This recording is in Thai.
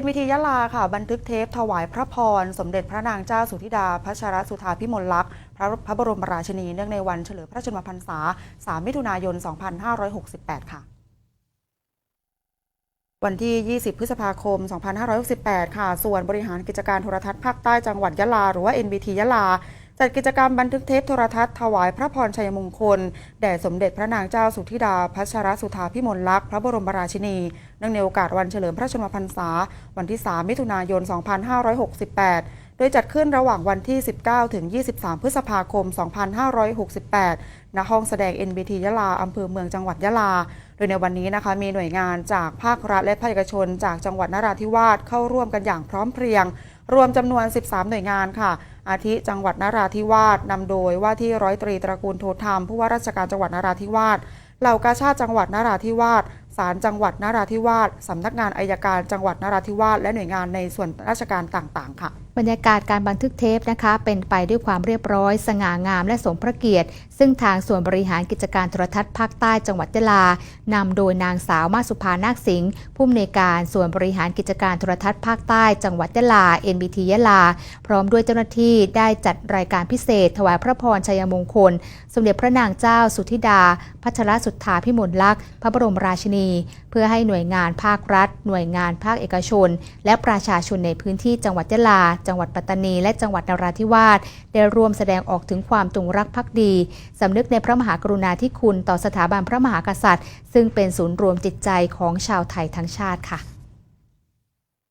NVT ยะลาค่ะบันทึกเทปถวายพระพร สมเด็จพระนางเจ้าสุธิดาพัชรสุธาพิมลลักษณ์พระพระบรมราชินีเนื่องในวันเฉลิมพระชนมพรรษา 3 มิถุนายน 2568 ค่ะ วันที่ 20 พฤษภาคม 2568 ค่ะ ส่วนบริหารกิจการโทรทัศน์ภาคใต้จังหวัดยะลา หรือว่า NBT ยะลา จัดกิจกรรมบันทึกเทปโทรทัศน์ถวายพระพรชัยมงคล แด่สมเด็จพระนางเจ้าสุธิดา พัชรสุธาพิมลลักษณ์พระบรมราชินีเนื่องในโอกาสวันเฉลิมพระชนมพรรษา วันที่ 3 มิถุนายน 2568 โดยจัดขึ้นระหว่างวันที่ 19 ถึง 23 พฤษภาคม 2568 ณ ห้องแสดง NBT ยะลาอำเภอเมืองจังหวัดยะลา โดยในวันนี้นะคะมีหน่วยงานจากภาครัฐและภาคเอกชน จากจังหวัดนราธิวาสเข้าร่วมกันอย่างพร้อมเพรียง รวมจำนวน 13 หน่วยงานค่ะ อาทิจังหวัดนราธิวาสนำโดยว่าที่ร้อยตรีตระกูลโทธรรมผู้ว่าราชการจังหวัดนราธิวาสเหล่ากาชาติจังหวัดนราธิวาสศาลจังหวัดนราธิวาสสำนักงานอายการจังหวัดนราธิวาสและหน่วยงานในส่วนราชการต่างๆ ค่ะ บรรยากาศการบันทึกเทปนะคะ เป็นไปด้วยความเรียบร้อย สง่างามและสมพระเกียรติ ซึ่งทางส่วนบริหารกิจการโทรทัศน์ภาคใต้จังหวัดยะลานำโดยนางสาวมาสุภานาคสิงห์ผู้อำนวยการส่วนบริหารกิจการโทรทัศน์ภาคใต้จังหวัดยะลา NBT ยะลา พร้อมด้วยเจ้าหน้าที่ได้จัดรายการพิเศษ ถวายพระพรชัยมงคล สมเด็จพระนางเจ้าสุธิดา พัชรสุทธาพิมลลักษณ์พระบรมราชินี เพื่อให้หน่วยงานภาครัฐ หน่วยงานภาคเอกชน และประชาชนในพื้นที่จังหวัดยะลาจังหวัดปัตตานี และจังหวัดนราธิวาสได้ร่วมแสดงออกถึงความจงรักภักดีสำนึกในพระมหากรุณาธิคุณต่อสถาบันพระมหากษัตริย์ ซึ่งเป็นศูนย์รวมจิตใจของชาวไทยทั้งชาติค่ะ